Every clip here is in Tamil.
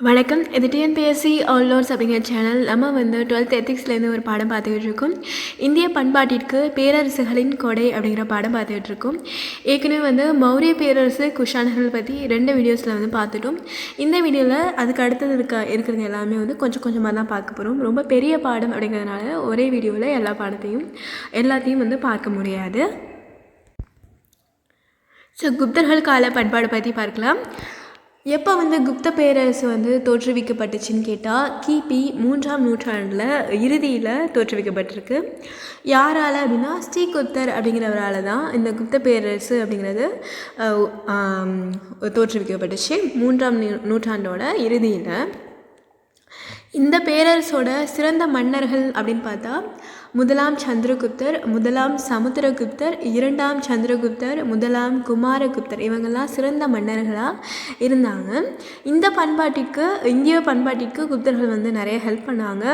வணக்கம். இது டிஎன்பிஎஸ்சி ஆல் நோட்ஸ் அப்படிங்கிற சேனல். நம்ம வந்து டுவெல்த் எத்திக்ஸ்லேருந்து ஒரு பாடம் பார்த்துக்கிட்டு இருக்கோம் இந்திய பண்பாட்டிற்கு பேரரசுகளின் கொடை அப்படிங்கிற பாடம் பார்த்துக்கிட்டு இருக்கோம் ஏற்கனவே வந்து மௌரிய பேரரசு குஷானர்கள் பற்றி ரெண்டு வீடியோஸில் வந்து பார்த்துட்டோம். இந்த வீடியோவில் அதுக்கு அடுத்தது இருக்க இருக்கிறது எல்லாமே வந்து கொஞ்சம் கொஞ்சமாக தான் பார்க்க போகிறோம் ரொம்ப பெரிய பாடம் அப்படிங்கிறதுனால ஒரே வீடியோவில் எல்லா பாடத்தையும் எல்லாத்தையும் வந்து பார்க்க முடியாது. ஸோ குப்தர்கள் கால பண்பாடு பற்றி பார்க்கலாம். எப்போ வந்து குப்த பேரரசு வந்து தோற்றுவிக்கப்பட்டுச்சுன்னு கேட்டால் கிபி மூன்றாம் நூற்றாண்டில் இறுதியில் தோற்றுவிக்கப்பட்டிருக்கு. யாரால் அப்படின்னா ஸ்ரீகுப்தர் அப்படிங்கிறவரால் தான் இந்த குப்த பேரரசு அப்படிங்கிறது தோற்றுவிக்கப்பட்டுச்சு மூன்றாம் நூ நூற்றாண்டோட இறுதியில். இந்த பேரரசோட சிறந்த மன்னர்கள் அப்படின்னு பார்த்தா முதலாம் சந்திரகுப்தர் முதலாம் சமுத்திரகுப்தர் இரண்டாம் சந்திரகுப்தர் முதலாம் குமாரகுப்தர். இவங்கெல்லாம் சிறந்த மன்னர்களாக இருந்தாங்க. இந்த பண்பாட்டிற்கு இந்திய பண்பாட்டிற்கு குப்தர்கள் வந்து நிறைய ஹெல்ப் பண்ணாங்க.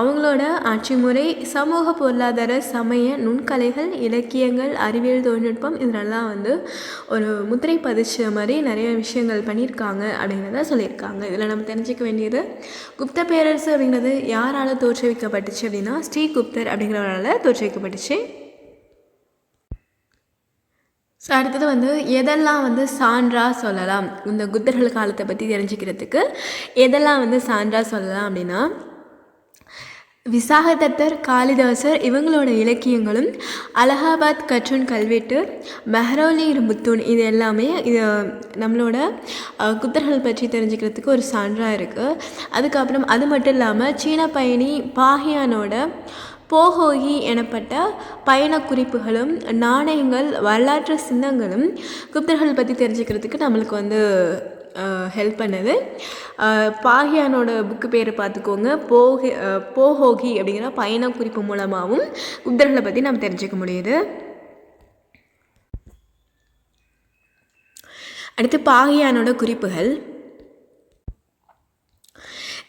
அவங்களோட ஆட்சி முறை சமூக பொருளாதார சமய நுண்கலைகள் இலக்கியங்கள் அறிவியல் தொழில்நுட்பம் இதெல்லாம் வந்து ஒரு முத்திரை பதிச்ச மாதிரி நிறைய விஷயங்கள் பண்ணியிருக்காங்க அப்படிங்கிறத சொல்லியிருக்காங்க. இதில் நம்ம தெரிஞ்சுக்க வேண்டியது குப்த பேரரசு அப்படிங்கிறது யாரால் தோற்றுவிக்கப்பட்டுச்சு அப்படின்னா ஸ்ரீகுப்தர் அப்படிங்கிறவரால் தோற்றுவிக்கப்பட்டுச்சு. ஸோ அடுத்தது வந்து எதெல்லாம் வந்து சான்றாக சொல்லலாம்? இந்த குத்தர்கள் காலத்தை பற்றி தெரிஞ்சுக்கிறதுக்கு எதெல்லாம் வந்து சான்றாக சொல்லலாம் அப்படின்னா விசாகதத்தர் காளிதாசர் இவங்களோட இலக்கியங்களும் அலகாபாத் கற்றூன் கல்வெட்டு மெஹரோலி முத்தூன் இது எல்லாமே இது நம்மளோட குத்தர்கள் பற்றி தெரிஞ்சுக்கிறதுக்கு ஒரு சான்றாக இருக்குது அதுக்கப்புறம் அது மட்டும் இல்லாமல் சீன பயணி பாகியானோட போஹோகி எனப்பட்ட பயண குறிப்புகளும் நாணயங்கள் வரலாற்று சின்னங்களும் குப்தர்கள் பற்றி தெரிஞ்சுக்கிறதுக்கு நம்மளுக்கு வந்து ஹெல்ப் பண்ணுது. பாகியானோட புக்கு பேர் பார்த்துக்கோங்க. போகி போஹோகி அப்படிங்கிற பயண குறிப்பு மூலமாகவும் குப்தர்களை பற்றி நம்ம தெரிஞ்சுக்க முடியுது. அடுத்து பாகியானோட குறிப்புகள்.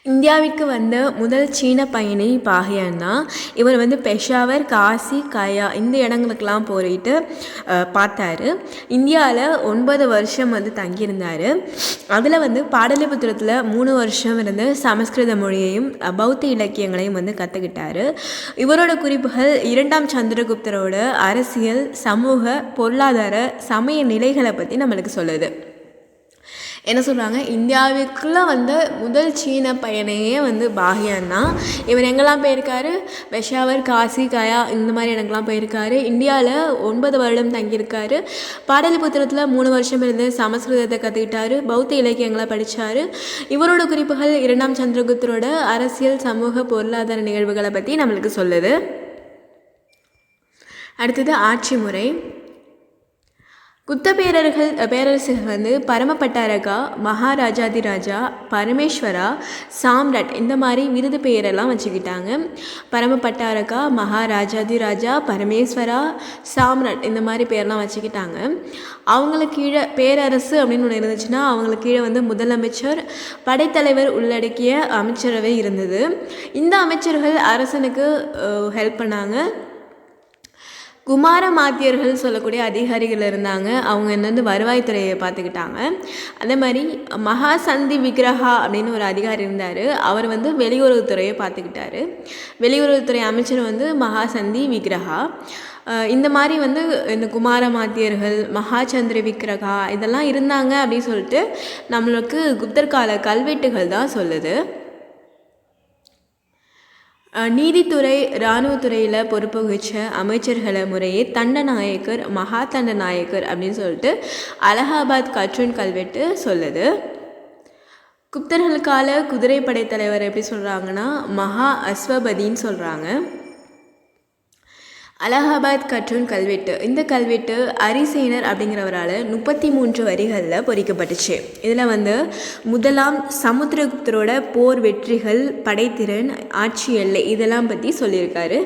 இந்தியாவிற்கு வந்த முதல் சீன பயணி பாகியான் தான் இவர் வந்து பெஷாவர் காசி கயா இந்த இடங்களுக்கெல்லாம் போயிட்டு பார்த்தாரு. இந்தியாவில் ஒன்பது வருஷம் வந்து தங்கியிருந்தார். அதில் வந்து பாடலிபுத்திரத்தில் மூணு வருஷம் இருந்து சமஸ்கிருத மொழியையும் பௌத்த இலக்கியங்களையும் வந்து கற்றுக்கிட்டார் இவரோட குறிப்புகள் இரண்டாம் சந்திரகுப்தரோட அரசியல் சமூக பொருளாதார சமய நிலைகளை பற்றி நம்மளுக்கு சொல்லுது. என்ன சொல்கிறாங்க இந்தியாவுக்குள்ளே வந்த முதல் சீன பயணியே வந்து பாகியான் தான் இவர் எங்கெல்லாம் போயிருக்காரு? பெஷாவர் காசி கயா இந்த மாதிரி இடங்கள்லாம் போயிருக்காரு. இந்தியாவில் ஒன்பது வருடம் தங்கியிருக்காரு. பாடலிபுத்திரத்தில் மூணு வருஷம் இருந்து சமஸ்கிருதத்தை கற்றுக்கிட்டாரு பௌத்த இலக்கியங்களை படித்தார் இவரோட குறிப்புகள் இரண்டாம் சந்திரகுப்தரோட அரசியல் சமூக பொருளாதார நிகழ்வுகளை பற்றி நம்மளுக்கு சொல்லுது. அடுத்தது ஆட்சி முறை. குத்த பேரர்கள் பேரரசுகள் வந்து பரமபட்டாரகா மகாராஜாதிராஜா பரமேஸ்வரா சாம்ராட் இந்த மாதிரி விருது பெயரெல்லாம் வச்சுக்கிட்டாங்க. பரமபட்டாரகா மகாராஜாதிராஜா பரமேஸ்வரா சாம்ராட் இந்த மாதிரி பேரெலாம் வச்சுக்கிட்டாங்க. அவங்களுக்கு கீழே பேரரசு அப்படின்னு ஒன்று இருந்துச்சுன்னா அவங்களுக்கு கீழே வந்து முதலமைச்சர் படைத்தலைவர் உள்ளடக்கிய அமைச்சரவை இருந்தது. இந்த அமைச்சர்கள் அரசனுக்கு ஹெல்ப் பண்ணாங்க. குமாரமாத்தியர்கள் சொல்லக்கூடிய அதிகாரிகள் இருந்தாங்க. அவங்க வந்து வருவாய்த்துறையை பார்த்துக்கிட்டாங்க. அதே மாதிரி மகாசந்தி விக்ரஹா அப்படின்னு ஒரு அதிகாரி இருந்தார். அவர் வந்து வெளியுறவுத்துறையை பார்த்துக்கிட்டாரு. வெளியுறவுத்துறை அமைச்சர் வந்து மகாசந்தி விக்ரஹா இந்த மாதிரி வந்து இந்த குமார மாத்தியர்கள் மகாச்சந்திர விக்ரகா இதெல்லாம் இருந்தாங்க அப்படின்னு சொல்லிட்டு நம்மளுக்கு குப்தர் கால கல்வெட்டுகள் தான் சொல்லுது. நீதித்துறை இராணுவத்துறையில் பொறுப்பு வகிச்ச அமைச்சர்களை முறையே தண்டநாயக்கர் மகா தண்டநாயக்கர் அப்படின்னு சொல்லிட்டு அலகாபாத் கற்றூன் கல்வெட்டு சொல்லுது. குப்தர்கள் கால குதிரைப்படை தலைவர் எப்படி சொல்கிறாங்கன்னா மகா அஸ்வபதின்னு சொல்கிறாங்க அலகாபாத் கற்றூன் கல்வெட்டு. இந்த கல்வெட்டு அரிசேனர் அப்படிங்கிறவரால் முப்பத்தி மூன்று வரிகளில் பொறிக்கப்பட்டுச்சு. இதில் வந்து முதலாம் சமுத்திரகுப்தரோட போர் வெற்றிகள் படைத்திறன் ஆட்சி எல்லை இதெல்லாம் பற்றி சொல்லியிருக்காரு.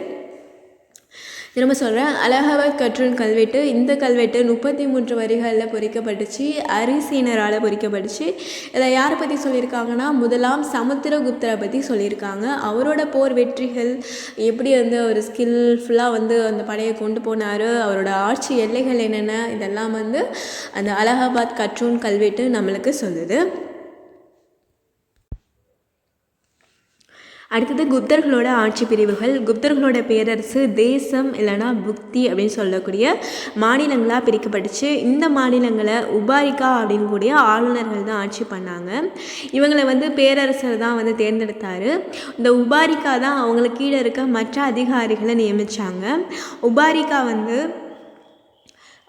திரும்ப சொல்கிறேன் அலகாபாத் கற்றூன் கல்வெட்டு இந்த கல்வெட்டு முப்பத்தி மூன்று வரிகளில் பொறிக்கப்பட்டுச்சு. அரிசீனரால் பொறிக்கப்பட்டுச்சு. இதை யாரை பற்றி சொல்லியிருக்காங்கன்னா முதலாம் சமுத்திரகுப்தரை பற்றி சொல்லியிருக்காங்க. அவரோட போர் வெற்றிகள் எப்படி வந்து அவர் ஸ்கில்ஃபுல்லாக வந்து அந்த படையை கொண்டு போனார் அவரோட ஆட்சி எல்லைகள் என்னென்ன இதெல்லாம் வந்து அந்த அலகாபாத் கற்றூன் கல்வெட்டு நம்மளுக்கு சொல்லுது. அடுத்தது குப்தர்களோட ஆட்சி பிரிவுகள். குப்தர்களோட பேரரசு தேசம் இல்லைனா புக்தி அப்படின்னு சொல்லக்கூடிய மாநிலங்களாக பிரிக்கப்பட்டுச்சு. இந்த மாநிலங்களை உபாரிகா அப்படின்னு கூடிய ஆளுநர்கள் தான் ஆட்சி பண்ணாங்க. இவங்களை வந்து பேரரசர் தான் வந்து தேர்ந்தெடுத்தார். இந்த உபாரிகா தான் அவங்களுக்கு கீழே இருக்க மற்ற அதிகாரிகளை நியமித்தாங்க உபாரிகா வந்து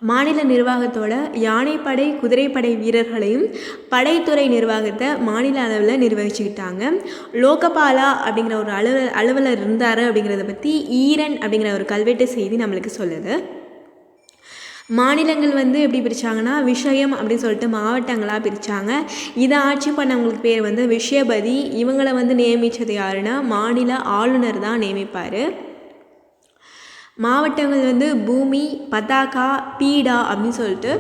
மாநில நிர்வாகத்தோட யானைப்படை குதிரைப்படை வீரர்களையும் படைத்துறை நிர்வாகத்தை மாநில அளவில் நிர்வகிச்சுக்கிட்டாங்க. லோகபாலா அப்படிங்கிற ஒரு அலுவலர் அலுவலர் இருந்தார் அப்படிங்கிறத பற்றி ஈரன் அப்படிங்கிற ஒரு கல்வெட்டு செய்தி நம்மளுக்கு சொல்லுது. மாநிலங்கள் வந்து எப்படி பிரித்தாங்கன்னா விஷயம் அப்படின்னு சொல்லிட்டு மாவட்டங்களாக பிரித்தாங்க இதை ஆட்சி பண்ணவங்களுக்கு பேர் வந்து விஷயபதி. இவங்களை வந்து நியமித்தது யாருன்னா மாநில ஆளுநர் தான் நியமிப்பார். மாவட்டங்கள் வந்து பூமி பதாகா பீடா அப்படின்னு சொல்லிட்டு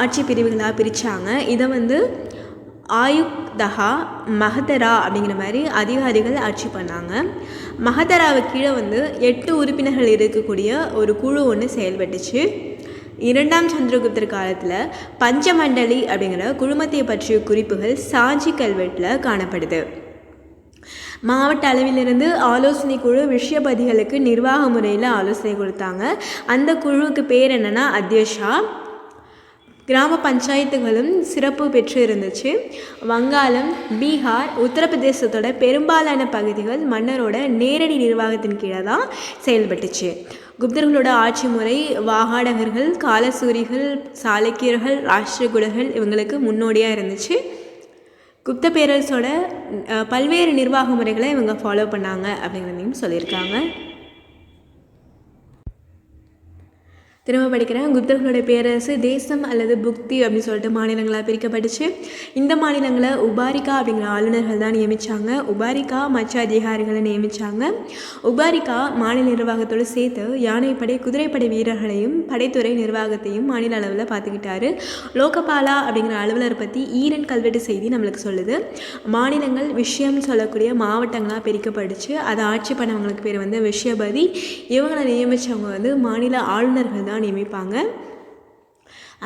ஆட்சி பிரிவுகளாக பிரித்தாங்க இதை வந்து ஆயுக்தகா மகதரா அப்படிங்கிற மாதிரி அதிகாரிகள் ஆட்சி பண்ணாங்க. மகதராவை கீழே வந்து எட்டு உறுப்பினர்கள் இருக்கக்கூடிய ஒரு குழு ஒன்று செயல்பட்டுச்சு. இரண்டாம் சந்திரகுப்தர் காலத்தில் பஞ்சமண்டலி அப்படிங்கிற குழுமத்தை பற்றிய குறிப்புகள் சாஞ்சி கல்வெட்டில் காணப்படுது. மாவட்ட அளவிலிருந்து ஆலோசனை குழு விஷயபதிகளுக்கு நிர்வாக முறையில் ஆலோசனை கொடுத்தாங்க. அந்த குழுவுக்கு பேர் என்னென்னா அத்யஷா. கிராம பஞ்சாயத்துகளும் சிறப்பு பெற்று இருந்துச்சு வங்காளம் பீகார் உத்தரப்பிரதேசத்தோட பெரும்பாலான பகுதிகள் மன்னரோட நேரடி நிர்வாகத்தின் கீழே தான் செயல்பட்டுச்சு. குப்தர்களோட ஆட்சி முறை வாகாடகர்கள் காலசூரிகள் சாளுக்கியர்கள் ராஷ்டிரகுடர்கள் இவங்களுக்கு முன்னோடியாக இருந்துச்சு. குப்த பேரரசோட பல்வேறு நிர்வாக முறைகளை இவங்க ஃபாலோ பண்ணாங்க அப்படிங்கிறதையும் சொல்லியிருக்காங்க. திரும்ப படிக்கிறேன். குப்தர்களுடைய பேரரசு தேசம் அல்லது புக்தி அப்படின்னு சொல்லிட்டு மாநிலங்களாக பிரிக்கப்பட்டுச்சு. இந்த மாநிலங்களை உபாரிகா அப்படிங்கிற ஆளுநர்கள் தான் நியமித்தாங்க உபாரிகா மற்ற அதிகாரிகளை நியமித்தாங்க உபாரிகா மாநில நிர்வாகத்தோடு சேர்த்து யானைப்படை குதிரைப்படை வீரர்களையும் படைத்துறை நிர்வாகத்தையும் மாநில அளவில் பார்த்துக்கிட்டாரு. லோகபாலா அப்படிங்கிற அலுவலர் பற்றி ஈரன் கல்வெட்டு செய்தி நம்மளுக்கு சொல்லுது. மாநிலங்கள் விஷயம் சொல்லக்கூடிய மாவட்டங்களாக பிரிக்கப்பட்டுச்சு. அதை ஆட்சி பண்ணவங்களுக்கு பேர் வந்து விஷயபதி. இவங்களை நியமித்தவங்க வந்து மாநில ஆளுநர்கள் தான். நியமிப்பாங்க.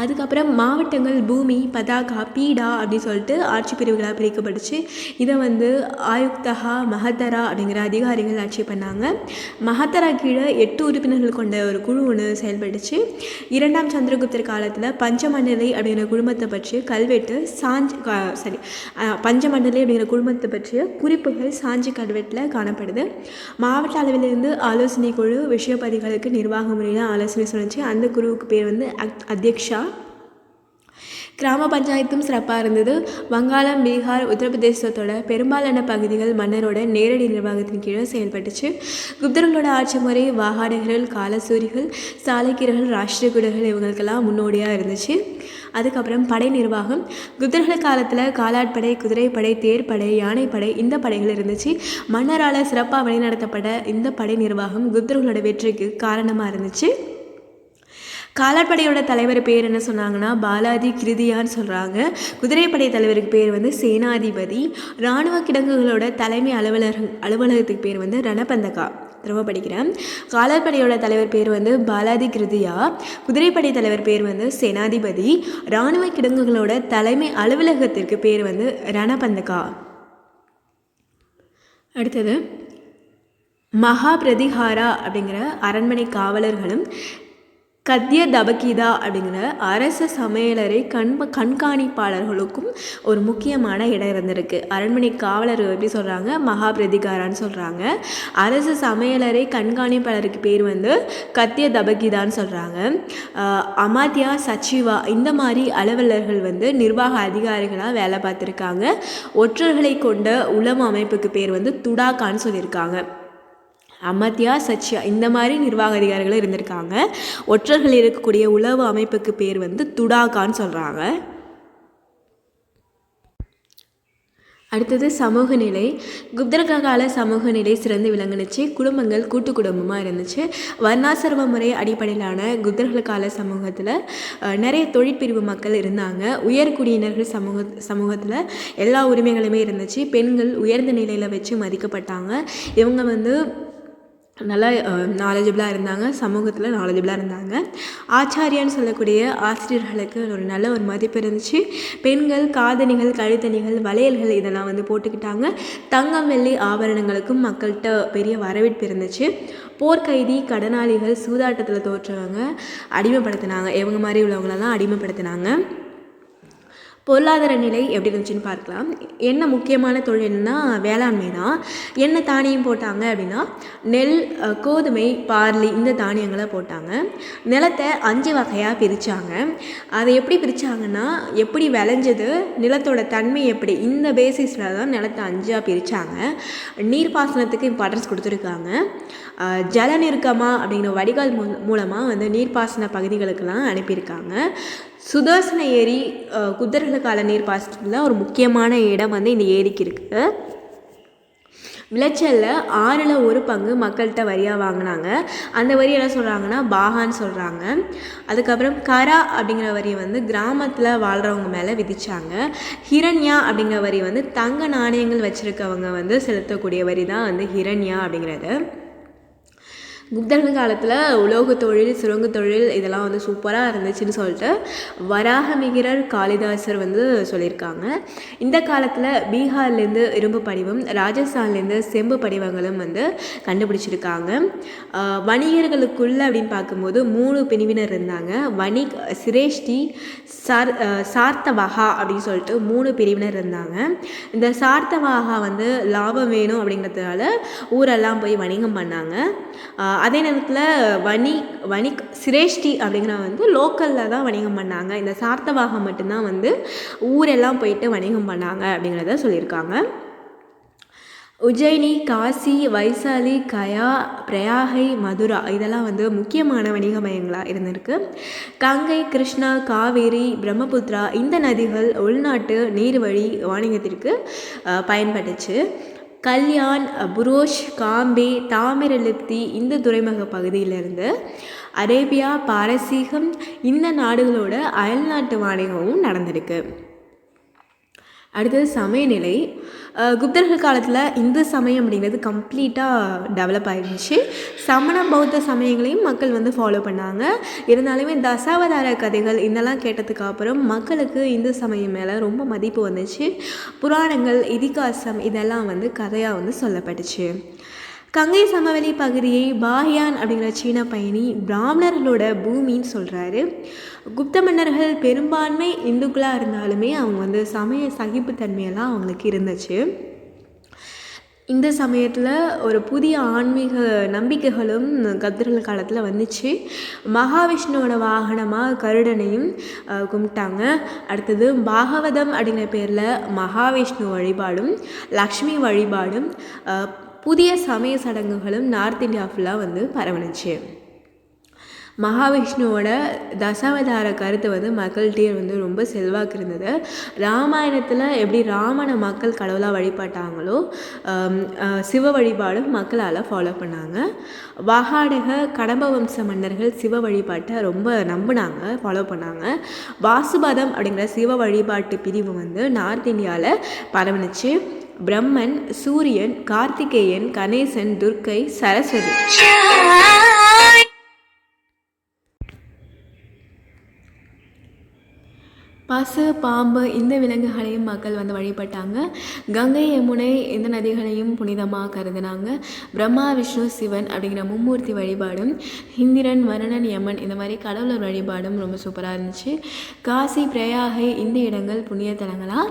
அதுக்கப்புறம் மாவட்டங்கள் பூமி பதாகா பீடா அப்படின்னு சொல்லிட்டு ஆட்சி பிரிவுகளாக பிரிக்கப்பட்டுச்சு. இதை வந்து ஆயுக்தகா மகத்தரா அப்படிங்கிற அதிகாரிகள் ஆட்சி பண்ணாங்க. மகத்தரா கீழே எட்டு உறுப்பினர்கள் கொண்ட ஒரு குழு ஒன்று செயல்பட்டுச்சு. இரண்டாம் சந்திரகுப்தர் காலத்தில் பஞ்சமண்டலை அப்படிங்கிற குழுமத்தை பற்றிய கல்வெட்டு சாஞ்சி சாரி பஞ்சமண்டலை அப்படிங்கிற குழுமத்தை பற்றிய குறிப்புகள் சாஞ்சி கல்வெட்டில் காணப்படுது. மாவட்ட அளவிலிருந்து ஆலோசனை குழு விஷயப்பதிகளுக்கு நிர்வாக முறையில் ஆலோசனை சொல்லிச்சு அந்த குழுவுக்கு பேர் வந்து அத்தியக்ஷா. கிராம பஞ்சாயத்தும் சிறப்பாக இருந்தது. வங்காளம் பீகார் உத்தரப்பிரதேசத்தோட பெரும்பாலான பகுதிகள் மன்னரோட நேரடி நிர்வாகத்தின் கீழே செயல்பட்டுச்சு. குப்தர்களோட ஆட்சி முறை வாகாடகர்கள் காலசூரிகள் சாலைக்கீரர்கள் ராஷ்டிரகுடர்கள் இவங்களுக்கெல்லாம் முன்னோடியாக இருந்துச்சு. அதுக்கப்புறம் படை நிர்வாகம். குதிரைகள் காலத்தில் காலாட்படை குதிரைப்படை தேர்ப்படை யானைப்படை இந்த படைகள் இருந்துச்சு. மன்னரால் சிறப்பாக வழிநடத்தப்பட்ட இந்த படை நிர்வாகம் குப்தர்களோட வெற்றிக்கு காரணமாக இருந்துச்சு. காலாட்படையோட தலைவர் பேர் என்ன சொன்னாங்கன்னா பாலாஜி கிருதியான்னு சொல்கிறாங்க குதிரைப்படை தலைவருக்கு பேர் வந்து சேனாதிபதி. இராணுவ கிடங்குகளோட தலைமை அலுவலர் அலுவலகத்துக்கு பேர் வந்து ரணபந்தகா. திரும்ப படிக்கிறேன். காலாட்படையோட தலைவர் பேர் வந்து பாலாதி கிருதியா. குதிரைப்படை தலைவர் பேர் வந்து சேனாதிபதி. இராணுவ கிடங்குகளோட தலைமை அலுவலகத்திற்கு பேர் வந்து ரணபந்தகா. அடுத்தது மகாபிரதிகாரா அப்படிங்கிற அரண்மனை காவலர்களும் கத்திய தபகிதா அப்படிங்கிற அரச சமையலறை கண்ப கண்காணிப்பாளர்களுக்கும் ஒரு முக்கியமான இடம் இருந்திருக்கு. அரண்மனை காவலர் எப்படி சொல்கிறாங்க மகாபிரதிகாரான்னு சொல்கிறாங்க அரசு சமையலறை கண்காணிப்பாளருக்கு பேர் வந்து கத்திய தபகிதான்னு சொல்கிறாங்க அமாத்தியா சச்சிவா இந்த மாதிரி அலுவலர்கள் வந்து நிர்வாக அதிகாரிகளாக வேலை பார்த்துருக்காங்க. ஒற்றர்களை கொண்ட உளம் அமைப்புக்கு பேர் வந்து துடாக்கான்னு சொல்லியிருக்காங்க. அமத்யா சச்சியா இந்த மாதிரி நிர்வாக அதிகாரிகளும் இருந்திருக்காங்க. ஒற்றர்கள் இருக்கக்கூடிய உளவு அமைப்புக்கு பேர் வந்து துடாகான்னு சொல்கிறாங்க அடுத்தது சமூக நிலை குப்தரக கால சமூக நிலை சிறந்து விளங்குனுச்சு. குடும்பங்கள் கூட்டு குடும்பமாக இருந்துச்சு. வர்ணாசிரம முறை அடிப்படையிலான குப்தர்கள் கால சமூகத்தில் நிறைய தொழிற்பிரிவு மக்கள் இருந்தாங்க. உயர்குடியினர்கள் சமூக சமூகத்தில் எல்லா உரிமைகளுமே இருந்துச்சு. பெண்கள் உயர்ந்த நிலையில் வச்சு மதிக்கப்பட்டாங்க. இவங்க வந்து நல்லா நாலேஜபிளாக இருந்தாங்க. சமூகத்தில் நாலேஜபிளாக இருந்தாங்க. ஆச்சாரியான்னு சொல்லக்கூடிய ஆசிரியர்களுக்கு ஒரு நல்ல ஒரு மதிப்பு இருந்துச்சு. பெண்கள் காதணிகள் கழுத்தணிகள் வளையல்கள் இதெல்லாம் வந்து போட்டுக்கிட்டாங்க. தங்கம் வெள்ளி ஆபரணங்களுக்கும் மக்கள்கிட்ட பெரிய வரவேற்பு இருந்துச்சு. போர்க்கைதி கடனாளிகள் சூதாட்டத்தில் தோற்றவங்க அடிமைப்படுத்தினாங்க. இவங்க மாதிரி உள்ளவங்களெல்லாம் அடிமைப்படுத்தினாங்க. பொருளாதார நிலை எப்படி இருந்துச்சுன்னு பார்க்கலாம். என்ன முக்கியமான தொழில்னா வேளாண்மை தான். என்ன தானியம் போட்டாங்க அப்படின்னா நெல் கோதுமை பார்லி இந்த தானியங்களை போட்டாங்க. நிலத்தை அஞ்சு வகையாக பிரித்தாங்க அதை எப்படி பிரித்தாங்கன்னா எப்படி விளைஞ்சது நிலத்தோட தன்மை எப்படி இந்த பேசிஸில் தான் நிலத்தை அஞ்சாக பிரித்தாங்க நீர்ப்பாசனத்துக்கு இம்பார்ட்டன்ஸ் கொடுத்துருக்காங்க. ஜல நெருக்கமாக அப்படிங்கிற வடிகால் மூ மூலமாக வந்து நீர்ப்பாசன பகுதிகளுக்கெல்லாம் அனுப்பியிருக்காங்க. சுதர்சன ஏரி அஹ், குதிரைகள் கால ஒரு முக்கியமான இடம் வந்து இந்த ஏரிக்கு இருக்குது விளைச்சலில் ஆறில் ஒரு பங்கு மக்கள்கிட்ட வரியாக வாங்கினாங்க. அந்த வரி என்ன சொல்கிறாங்கன்னா பாகான்னு சொல்கிறாங்க அதுக்கப்புறம் கரா அப்படிங்கிற வரியை வந்து கிராமத்தில் வாழ்கிறவங்க மேலே விதித்தாங்க ஹிரண்யா அப்படிங்கிற வரி வந்து தங்க நாணயங்கள் வச்சுருக்கவங்க வந்து செலுத்தக்கூடிய வரி தான் வந்து ஹிரண்யா அப்படிங்கிறது. குப்தன காலத்தில் உலோக தொழில் சுரங்க தொழில் இதெல்லாம் வந்து சூப்பராக இருந்துச்சுன்னு சொல்லிட்டு வராகமிகிரர் காளிதாசர் வந்து சொல்லியிருக்காங்க. இந்த காலத்தில் பீகார்லேருந்து இரும்பு படிவம் ராஜஸ்தான்லேருந்து செம்பு படிவங்களும் வந்து கண்டுபிடிச்சிருக்காங்க. வணிகர்களுக்குள்ள அப்படின்னு பார்க்கும்போது மூணு பிரிவினர் இருந்தாங்க. வணிக் சிரேஷ்டி சார் சார்த்தவகா அப்படின்னு சொல்லிட்டு மூணு பிரிவினர் இருந்தாங்க. இந்த சார்த்தவாகா வந்து லாபம் வேணும் அப்படிங்கிறதுனால ஊரெல்லாம் போய் வணிகம் பண்ணாங்க. அதே நேரத்தில் வணி வணிக் சிரேஷ்டி அப்படிங்கிற வந்து லோக்கலில் தான் வணிகம் பண்ணாங்க. இந்த சார்த்தவாகா மட்டும்தான் வந்து ஊரெல்லாம் போயிட்டு வணிகம் பண்ணாங்க அப்படிங்கிறத சொல்லியிருக்காங்க. உஜ்ஜயினி காசி வைசாலி கயா பிரயாகை மதுரா இதெல்லாம் வந்து முக்கியமான வணிக மையங்களாக இருந்திருக்கு. கங்கை கிருஷ்ணா காவேரி பிரம்மபுத்திரா இந்த நதிகள் உள்நாட்டு நீர்வழி வாணிகத்திற்கு பயன்பட்டுச்சு. கல்யாண் புரோஷ் காம்பே தாமிரலிப்தி இந்த துறைமுக பகுதியிலிருந்து அரேபியா பாரசீகம் இந்த நாடுகளோட அயல்நாட்டு வாணிகமும் நடந்திருக்கு. அடுத்தது சமயநிலை. குப்தர்கள் காலத்தில் இந்து சமயம் அப்படிங்கிறது கம்ப்ளீட்டாக டெவலப் ஆயிருந்துச்சு. சமண பௌத்த சமயங்களையும் மக்கள் வந்து ஃபாலோ பண்ணாங்க. இருந்தாலுமே தசாவதார கதைகள் இதெல்லாம் கேட்டதுக்கு அப்புறம் மக்களுக்கு இந்து சமயம் மேலே ரொம்ப மதிப்பு வந்துச்சு. புராணங்கள் இதிகாசம் இதெல்லாம் வந்து கதையாக வந்து சொல்லப்பட்டுச்சு. கங்கை சமவெளி பகுதியை பாஹியான் அப்படிங்கிற சீன பயணி பிராமணர்களோட பூமின்னு சொல்கிறாரு குப்த மன்னர்கள் பெரும்பான்மை இந்துக்களாக இருந்தாலுமே அவங்க வந்து சமய சகிப்புத்தன்மையெல்லாம் அவங்களுக்கு இருந்துச்சு. இந்த சமயத்தில் ஒரு புதிய ஆன்மீக நம்பிக்கைகளும் கத்திரல் காலத்தில் வந்துச்சு. மகாவிஷ்ணுவோட வாகனமாக கருடனையும் கும்பிட்டாங்க. அடுத்தது பாகவதம் அப்படிங்கிற பேரில் மகாவிஷ்ணு வழிபாடும் லக்ஷ்மி வழிபாடும் புதிய சமய சடங்குகளும் நார்த் இந்தியா ஃபுல்லாக வந்து பரவணுச்சு. மகாவிஷ்ணுவோட தசாவதார கருத்து வந்து மக்கள்கிட்டே வந்து ரொம்ப செல்வாக்கு இருந்தது ராமாயணத்தில் எப்படி ராமனை மக்கள் கடவுளாக வழிபட்டாங்களோ சிவ வழிபாடும் மக்களால் ஃபாலோ பண்ணாங்க. வாகாடக கடம்ப வம்ச மன்னர்கள் சிவ வழிபாட்டை ரொம்ப நம்பினாங்க ஃபாலோ பண்ணாங்க. வாசுபதம் அப்படிங்கிற சிவ வழிபாட்டு பிரிவு வந்து நார்த் இந்தியாவில் பரவணுச்சு. பிரம்மன் சூரியன் கார்த்திகேயன் கணேசன் துர்க்கை சரஸ்வதி. பசு பாம்பு இந்த விலங்குகளையும் மக்கள் வந்து வழிபட்டாங்க. கங்கை யமுனை இந்த நதிகளையும் புனிதமாக கருதினாங்க. பிரம்மா விஷ்ணு சிவன் அப்படிங்கிற மும்மூர்த்தி வழிபாடும் இந்திரன் வருணன் யமன் இந்த மாதிரி கடவுளர் வழிபாடும் ரொம்ப சூப்பராக இருந்துச்சு. காசி பிரயாகை இந்த இடங்கள் புண்ணிய தலங்களாக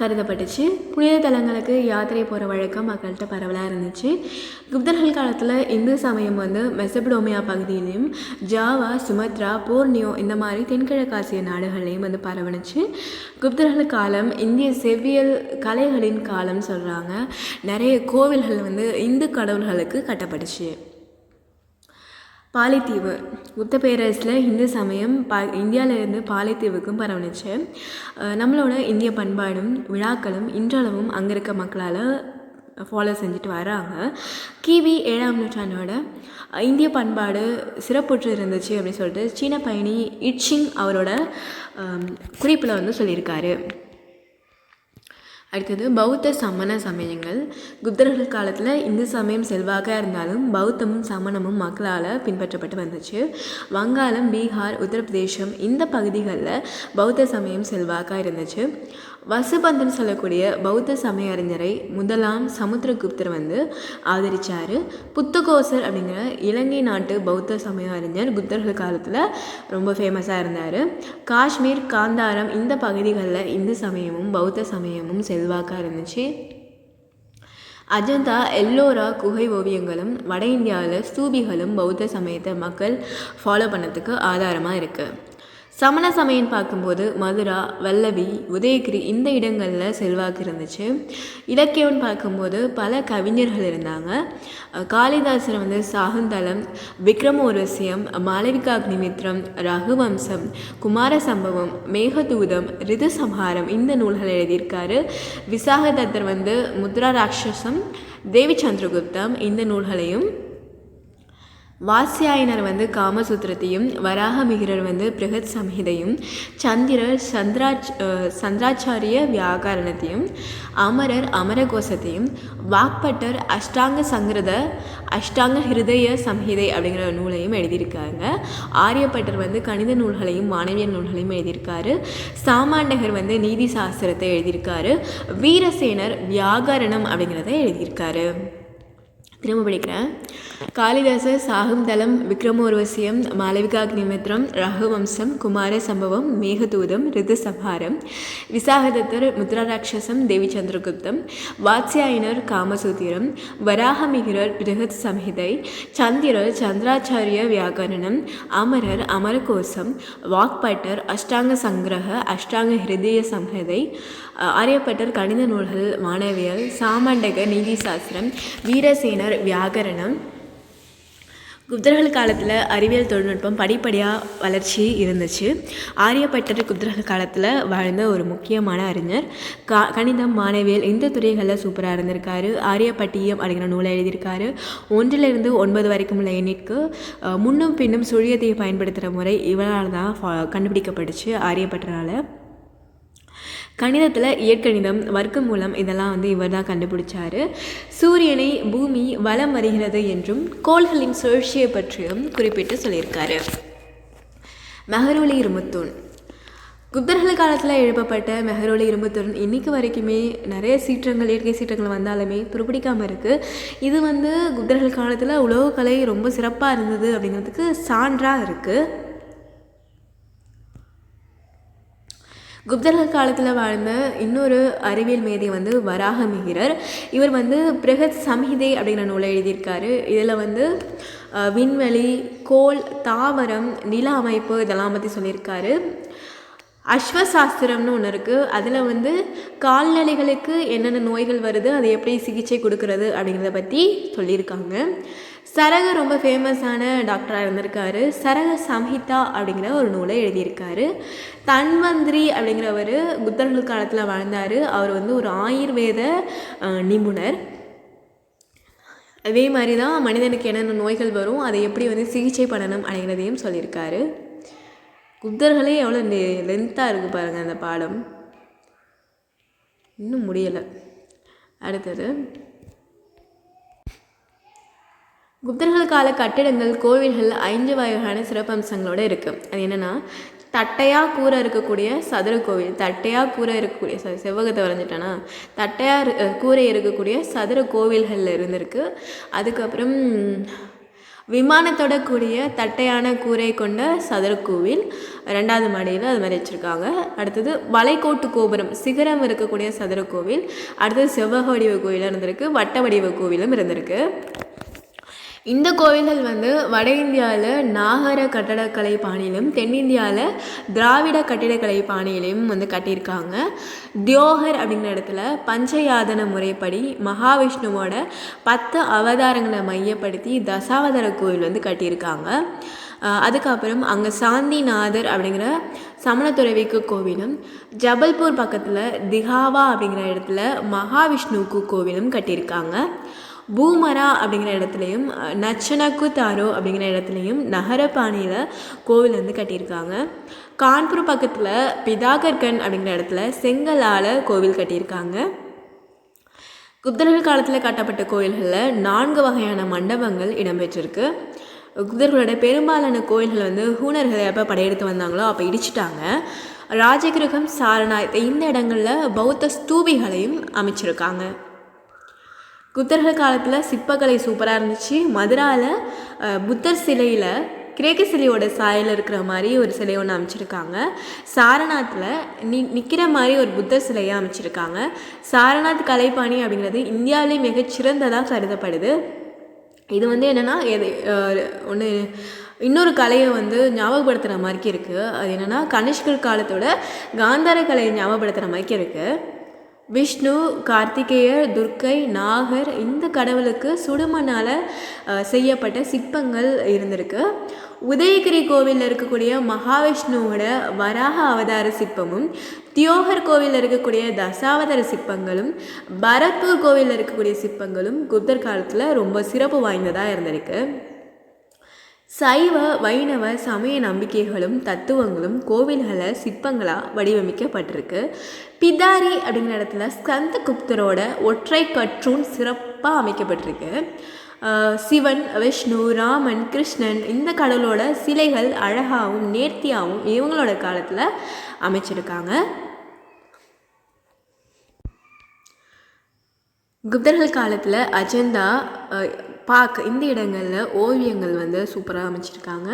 கருதப்பட்டுச்சு. புனித தலங்களுக்கு யாத்திரை போகிற வழக்கம் மக்கள்கிட்ட பரவலாக இருந்துச்சு. குப்தர்கள் காலத்தில் இந்து சமயம் வந்து மெசபடோமியா பகுதியிலையும் ஜாவா சுமத்ரா போர்னியோ இந்த மாதிரி தென்கிழக்காசிய நாடுகள்லையும் வந்து பரவணுச்சு. குப்தர்கள் காலம் இந்திய செவ்வியல் கலைகளின் காலம் சொல்கிறாங்க நிறைய கோவில்கள் வந்து இந்து கடவுள்களுக்கு கட்டப்பட்டுச்சு. பாலைத்தீவு. புத்த பேரரசில் இந்து சமயம் பா இந்தியாவிலேருந்து பாலைத்தீவுக்கும் பரவணுச்சு. நம்மளோட இந்திய பண்பாடும் விழாக்களும் இன்றளவும் அங்கே இருக்க மக்களால் ஃபாலோ செஞ்சுட்டு வராங்க. கிவி ஏழாம் நூற்றாண்டோட இந்திய பண்பாடு சிறப்புற்று இருந்துச்சு அப்படின்னு சொல்லிட்டு சீன பயணி இட்சிங் அவரோட குறிப்பில் வந்து சொல்லியிருக்காரு. அடுத்தது பௌத்த சமண சமயங்கள். குப்தர்கள் காலத்தில் இந்து சமயம் செல்வாக்காக இருந்தாலும் பௌத்தமும் சமணமும் மக்களால் பின்பற்றப்பட்டு வந்துச்சு. வங்காளம் பீகார் உத்தரப்பிரதேசம் இந்த பகுதிகளில் பௌத்த சமயம் செல்வாக்காக இருந்துச்சு. வசுபந்தன் சொல்லக்கூடிய பௌத்த சமய அறிஞரை முதலாம் சமுத்திரகுப்தர் வந்து ஆதரித்தார் புத்தகோசர் அப்படிங்கிற இலங்கை நாட்டு பௌத்த சமய அறிஞர் குப்தர்கள் காலத்தில் ரொம்ப ஃபேமஸாக இருந்தார். காஷ்மீர் காந்தாரம் இந்த பகுதிகளில் இந்து சமயமும் பௌத்த சமயமும் செல்வாக்காக இருந்துச்சு. அஜந்தா எல்லோரா குகை ஓவியங்களும் வட இந்தியாவில் ஸ்தூபிகளும் பௌத்த சமயத்தை மக்கள் ஃபாலோ பண்ணதுக்கு ஆதாரமாக இருக்குது சமண சமயம் பார்க்கும்போது மதுரா வல்லவி உதயகிரி இந்த இடங்களில் செல்வாக்கு இருந்துச்சு. இலக்கியம்னு பார்க்கும்போது பல கவிஞர்கள் இருந்தாங்க. காளிதாசர் வந்து சாகுந்தலம் விக்ரமோரசியம் மாளவிகாக்னிமித்ரம் ரகுவம்சம் குமார சம்பவம் மேகதூதம் ரிதுசம்ஹாரம் இந்த நூல்களை எழுதியிருக்காரு. விசாகதத்தர் வந்து முத்ரா ராட்சசம் தேவி சந்திரகுப்தம் இந்த நூல்களையும் வாசியாயினர் வந்து காமசூத்திரத்தையும் வராகமிகிரர் வந்து பிரகத் சம்ஹிதையும் சந்திரர் சந்திராச் சந்திராச்சாரிய வியாகரணத்தையும் அமரர் அமரகோசத்தையும் வாக்பட்டர் அஷ்டாங்க சங்கிருத அஷ்டாங்க ஹிருதய சம்ஹிதை அப்படிங்கிற நூலையும் எழுதியிருக்காங்க. ஆரியப்பட்டர் வந்து கணித நூல்களையும் மாணவியல் நூல்களையும் எழுதியிருக்காரு. சாமாண்டகர் வந்து நீதி சாஸ்திரத்தை எழுதியிருக்காரு. வீரசேனர் வியாகரணம் அப்படிங்கிறத எழுதியிருக்காரு. திரும்ப படிக்கிறேன். காளிதாசர் சாகுந்தலம் விக்ரமோர்வசியம் மாளவிகாக்னிமித்ரம் ரகுவம்சம் குமார சம்பவம் மேகதூதம் ரிதுசம்ஹாரம் விசாகதத்தர் முத்ராராட்சசம் தேவி சந்திரகுப்தம் வாத்ஸ்யாயனர் காமசூத்திரம் வராகமிகிரர் பிருகத் சம்ஹிதை சந்திரர் சந்திராச்சாரிய வியாகரணம் அமரர் அமரகோசம் வாக்பட்டர் அஷ்டாங்க சங்கிரக அஷ்டாங்க ஹிருதய சம்ஹிதை ஆரியப்பட்டர் கணித நூல்கள் மாணவியல் சாமண்டக நீதி சாஸ்திரம் வீரசேனர் வியாகரணம். குப்தர்கள் காலத்தில் அறிவியல் தொழில்நுட்பம் படிப்படியாக வளர்ச்சி இருந்துச்சு. ஆரியப்பட்டர் குப்தர்கள் காலத்தில் வாழ்ந்த ஒரு முக்கியமான அறிஞர். கா கணிதம் மாணவியல் இந்த துறைகளில் சூப்பராக இருந்திருக்காரு. ஆரியப்பட்டியம் அப்படிங்கிற நூலை எழுதியிருக்காரு. ஒன்றிலிருந்து ஒன்பது வரைக்கும் உள்ள எண்ணிற்கு முன்னும் பின்னும் சுழியத்தை பயன்படுத்துகிற முறை இவரால் தான் கண்டுபிடிக்கப்பட்டுச்சு ஆரியப்பட்டரால். கணிதத்தில் இயற்கணிதம் வர்க்க மூலம் இதெல்லாம் வந்து இவர் தான் கண்டுபிடிச்சார். சூரியனை பூமி வலம் வருகிறது என்றும் கோள்களின் சுழற்சியை பற்றியும் குறிப்பிட்டு சொல்லியிருக்காரு. மெஹரோலி இருமுத்தூன். குப்தர்கள் காலத்தில் எழுப்பப்பட்ட மெஹரோலி இரும்புத்தூன் இன்றைக்கு வரைக்குமே நிறைய சீற்றங்கள் இயற்கை சீற்றங்கள் வந்தாலுமே துருப்பிடிக்காமல் இருக்குது இது வந்து குப்தர்கள் காலத்தில் உலோகக்கலை ரொம்ப சிறப்பாக இருந்தது அப்படிங்கிறதுக்கு சான்றாக இருக்குது குப்தர்கள் காலத்தில் வாழ்ந்த இன்னொரு அறிவியல் மேதை வந்து வராக மிகிரர் இவர் வந்து பிரகத் சம்ஹிதை அப்படிங்கிற நூலை எழுதியிருக்காரு. இதில் வந்து விண்வெளி கோல் தாவரம் நில அமைப்பு இதெல்லாம் பற்றி சொல்லியிருக்காரு. அஸ்வசாஸ்திரம்னு ஒன்று இருக்குது அதில் வந்து கால்நடைகளுக்கு என்னென்ன நோய்கள் வருது அதை எப்படி சிகிச்சை கொடுக்கறது அப்படிங்கிறத பற்றி சொல்லியிருக்காங்க. சரக ரொம்ப ஃபேமஸான டாக்டராக இருந்திருக்காரு. சரக சம்ஹிதா அப்படிங்கிற ஒரு நூலை எழுதியிருக்காரு. தன்வந்திரி அப்படிங்கிறவர் புத்தர்கள் காலத்தில் வாழ்ந்தார். அவர் வந்து ஒரு ஆயுர்வேத நிபுணர். அதே மாதிரி தான் மனிதனுக்கு என்னென்ன நோய்கள் வரும் அதை எப்படி வந்து சிகிச்சை பண்ணணும் அப்படிங்கிறதையும் சொல்லியிருக்காரு. குப்தர்களே எவ்வளோ லென்த்தாக இருக்குது பாருங்கள் அந்த பாடம். இன்னும் முடியலை. அடுத்தது. குப்தர்கள் கால கட்டிடங்கள் கோவில்கள் ஐந்து வகையான சிறப்பம்சங்களோடு இருக்குது அது என்னென்னா தட்டையாக கூரை இருக்கக்கூடிய சதுர கோவில் தட்டையாக கூரை இருக்கக்கூடிய சாரி செவ்வகத்தை வரைஞ்சிட்டேன்னா தட்டையாக கூரை இருக்கக்கூடிய சதுர கோவில்களில் இருந்திருக்கு. அதுக்கப்புறம் விமானத்தோட கூடிய தட்டையான கூரை கொண்ட சதுர கோவில் ரெண்டாவது மாடியில் அது மாதிரி வச்சுருக்காங்க. அடுத்தது வளைக்கோட்டு கோபுரம் சிகரம் இருக்கக்கூடிய சதுர கோவில் அடுத்தது செவ்வக வடிவ கோவிலும் இருந்திருக்கு வட்ட வடிவ கோவிலும் இருந்திருக்கு. இந்த கோவில்கள் வந்து வட இந்தியாவில் நாகர கட்டடக்கலை பாணியிலும் தென்னிந்தியாவில் திராவிட கட்டிடக்கலை பாணியிலையும் வந்து கட்டியிருக்காங்க. தியோகர் அப்படிங்கிற இடத்துல பஞ்சயாதன முறைப்படி மகாவிஷ்ணுவோட பத்து அவதாரங்களை மையப்படுத்தி தசாவதார கோவில் வந்து கட்டியிருக்காங்க. அதுக்கப்புறம் அங்கே சாந்திநாதர் அப்படிங்கிற சமணத்துறவிக்கு கோவிலும் ஜபல்பூர் பக்கத்தில் திகாவா அப்படிங்கிற இடத்துல மகாவிஷ்ணுவுக்கு கோவிலும் கட்டியிருக்காங்க. பூமரா அப்படிங்கிற இடத்துலையும் நச்சனக்கு தாரோ அப்படிங்கிற இடத்துலையும் நகரப்பாணியில் கோவில் வந்து கட்டியிருக்காங்க. கான்பூர் பக்கத்தில் பிதாகர்கன் அப்படிங்கிற இடத்துல செங்கலால் கோவில் கட்டியிருக்காங்க. குப்தர்கள் காலத்தில் கட்டப்பட்ட கோயில்களில் நான்கு வகையான மண்டபங்கள் இடம்பெற்றிருக்கு. குப்தர்களோட பெரும்பாலான கோயில்கள் வந்து ஹூனர்கள் எப்போ படையெடுத்து வந்தாங்களோ அப்போ இடிச்சிட்டாங்க. ராஜகிருகம் சாரணாயத்தை இந்த இடங்களில் பௌத்த ஸ்தூபிகளையும் அமைச்சிருக்காங்க. புத்தர்கள் காலத்தில் சிற்பக்கலை சூப்பராக இருந்துச்சு. மதுராவில் புத்தர் சிலையில் கிரேக்க சிலையோட சாயல் இருக்கிற மாதிரி ஒரு சிலை ஒன்று அமைச்சிருக்காங்க. சாரநாத்தில் நி நிற்கிற மாதிரி ஒரு புத்தர் சிலையை அமைச்சிருக்காங்க. சாரநாத் கலைப்பாணி அப்படிங்கிறது இந்தியாவிலே மிகச்சிறந்ததாக கருதப்படுது. இது வந்து என்னென்னா எது ஒன்று இன்னொரு கலையை வந்து ஞாபகப்படுத்துகிற மாதிரி இருக்குது அது என்னென்னா கனிஷ்கர் காலத்தோட காந்தார கலையை ஞாபகப்படுத்துகிற மாதிரி இருக்குது விஷ்ணு கார்த்திகேயர் துர்க்கை நாகர் இந்த கடவுளுக்கு சுடுமண்ணால் செய்யப்பட்ட சிற்பங்கள் இருந்திருக்கு. உதயகிரி கோவிலில் இருக்கக்கூடிய மகாவிஷ்ணுவோட வராக அவதார சிற்பமும் தியோகர் கோவிலில் இருக்கக்கூடிய தசாவதார சிற்பங்களும் பரத்பூர் கோவிலில் இருக்கக்கூடிய சிற்பங்களும் குப்தர் காலத்தில் ரொம்ப சிறப்பு வாய்ந்ததாக இருந்திருக்கு. சைவ வைணவ சமய நம்பிக்கைகளும் தத்துவங்களும் கோவில்களில் சிற்பங்களாக வடிவமைக்கப்பட்டிருக்கு. பிதாரி அப்படிங்கிற இடத்துல ஸ்கந்த குப்தரோட ஒற்றை கற்றூன் சிறப்பாக அமைக்கப்பட்டிருக்கு. சிவன் விஷ்ணு ராமன் கிருஷ்ணன் இந்த கடவுளோட சிலைகள் அழகாகவும் நேர்த்தியாகவும் இவங்களோட காலத்தில் அமைச்சிருக்காங்க. குப்தர்கள் காலத்தில் அஜந்தா பார்க் இந்த இடங்களில் ஓவியங்கள் வந்து சூப்பராக அமைச்சிருக்காங்க.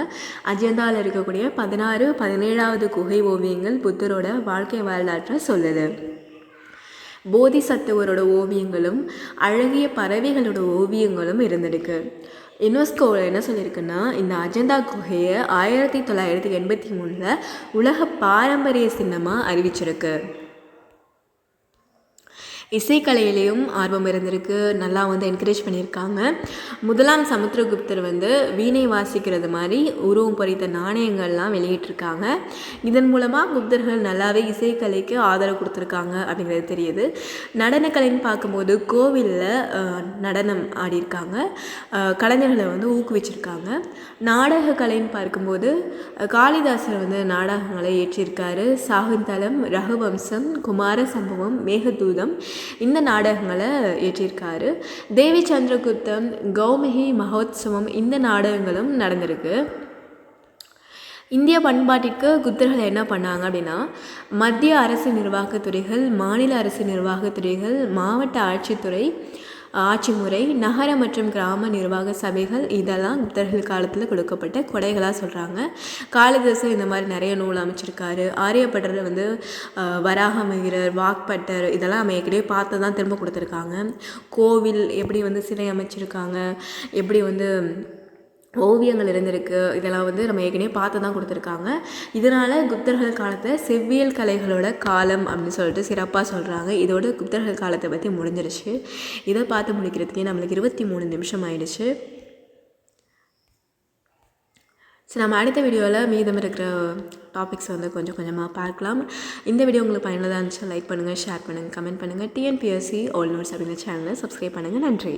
அஜந்தாவில் இருக்கக்கூடிய பதினாறு பதினேழாவது குகை ஓவியங்கள் புத்தரோட வாழ்க்கை வரலாற்றை சொல்லுது. போதிசத்துவரோட ஓவியங்களும் அழகிய பறவைகளோட ஓவியங்களும் இருந்திருக்கு. யுனெஸ்கோவில் என்ன சொல்லியிருக்குன்னா இந்த அஜந்தா குகையை ஆயிரத்தி தொள்ளாயிரத்தி எண்பத்தி மூணில் உலக பாரம்பரிய சின்னமாக அறிவிச்சிருக்கு. இசைக்கலையிலையும் ஆர்வம் இருந்திருக்கு. நல்லா வந்து என்கரேஜ் பண்ணியிருக்காங்க. முதலாம் சமுத்திரகுப்தர் வந்து வீணை வாசிக்கிறது மாதிரி உருவம் பொறித்த நாணயங்கள்லாம் வெளியிட்டிருக்காங்க. இதன் மூலமாக குப்தர்கள் நல்லாவே இசைக்கலைக்கு ஆதரவு கொடுத்துருக்காங்க அப்படிங்கிறது தெரியுது. நடனக்கலைன்னு பார்க்கும்போது கோவிலில் நடனம் ஆடியிருக்காங்க. கலைஞர்களை வந்து ஊக்குவிச்சிருக்காங்க. நாடக கலைன்னு பார்க்கும்போது காளிதாசர் வந்து நாடகங்களை ஏற்றிருக்காரு சாகுந்தலம் ரகுவம்சம் குமார சம்பவம் மேகதூதம் இந்த நாடகங்களை ஏற்றிருக்காரு. தேவி சந்திரகுப்தம் கௌமிகி மகோத்சவம் இந்த நாடகங்களும் நடந்திருக்கு. இந்திய பண்பாட்டிற்கு குப்தர்கள் என்ன பண்ணாங்க அப்படின்னா மத்திய அரசு நிர்வாகத்துறைகள் மாநில அரசு நிர்வாகத்துறைகள் மாவட்ட ஆட்சித்துறை ஆட்சி முறை நகர மற்றும் கிராம நிர்வாக சபைகள் இதெல்லாம் புத்தர்கள் காலத்தில் கொடுக்கப்பட்ட கொடைகளாக சொல்கிறாங்க காளிதாசன் இந்த மாதிரி நிறைய நூல் அமைச்சிருக்காரு. ஆரியப்பட்டர் வந்து வராகமகிரர் வாக்பட்டர் இதெல்லாம் நம்ம ஏற்கனவே பார்த்து தான் திரும்ப கொடுத்துருக்காங்க. கோவில் எப்படி வந்து சிலை அமைச்சிருக்காங்க. எப்படி வந்து ஓவியங்கள் இருந்திருக்கு. இதெல்லாம் வந்து நம்ம ஏற்கனவே பார்த்து தான் கொடுத்துருக்காங்க. இதனால் குப்தர்கள் காலத்தை செவ்வியல் கலைகளோட காலம் அப்படின்னு சொல்லிட்டு சிறப்பாக சொல்கிறாங்க இதோட குப்தர்கள் காலத்தை பற்றி முடிஞ்சிருச்சு. இதை பார்த்து முடிக்கிறதுக்கே நம்மளுக்கு இருபத்தி மூணு நிமிஷம் ஆயிடுச்சு. ஸோ நம்ம அடுத்த வீடியோவில் மீதம் இருக்கிற டாபிக்ஸ் வந்து கொஞ்சம் கொஞ்சமாக பார்க்கலாம். இந்த வீடியோ உங்களுக்கு பயனுள்ளதாக இருந்துச்சு லைக் பண்ணுங்கள் ஷேர் பண்ணுங்கள் கமெண்ட் பண்ணுங்கள் டிஎன்பிஎஸ்சி ஓல்ட் நோட்ஸ் அப்படிங்கிற சேனலை சப்ஸ்கிரைப் பண்ணுங்கள் நன்றி.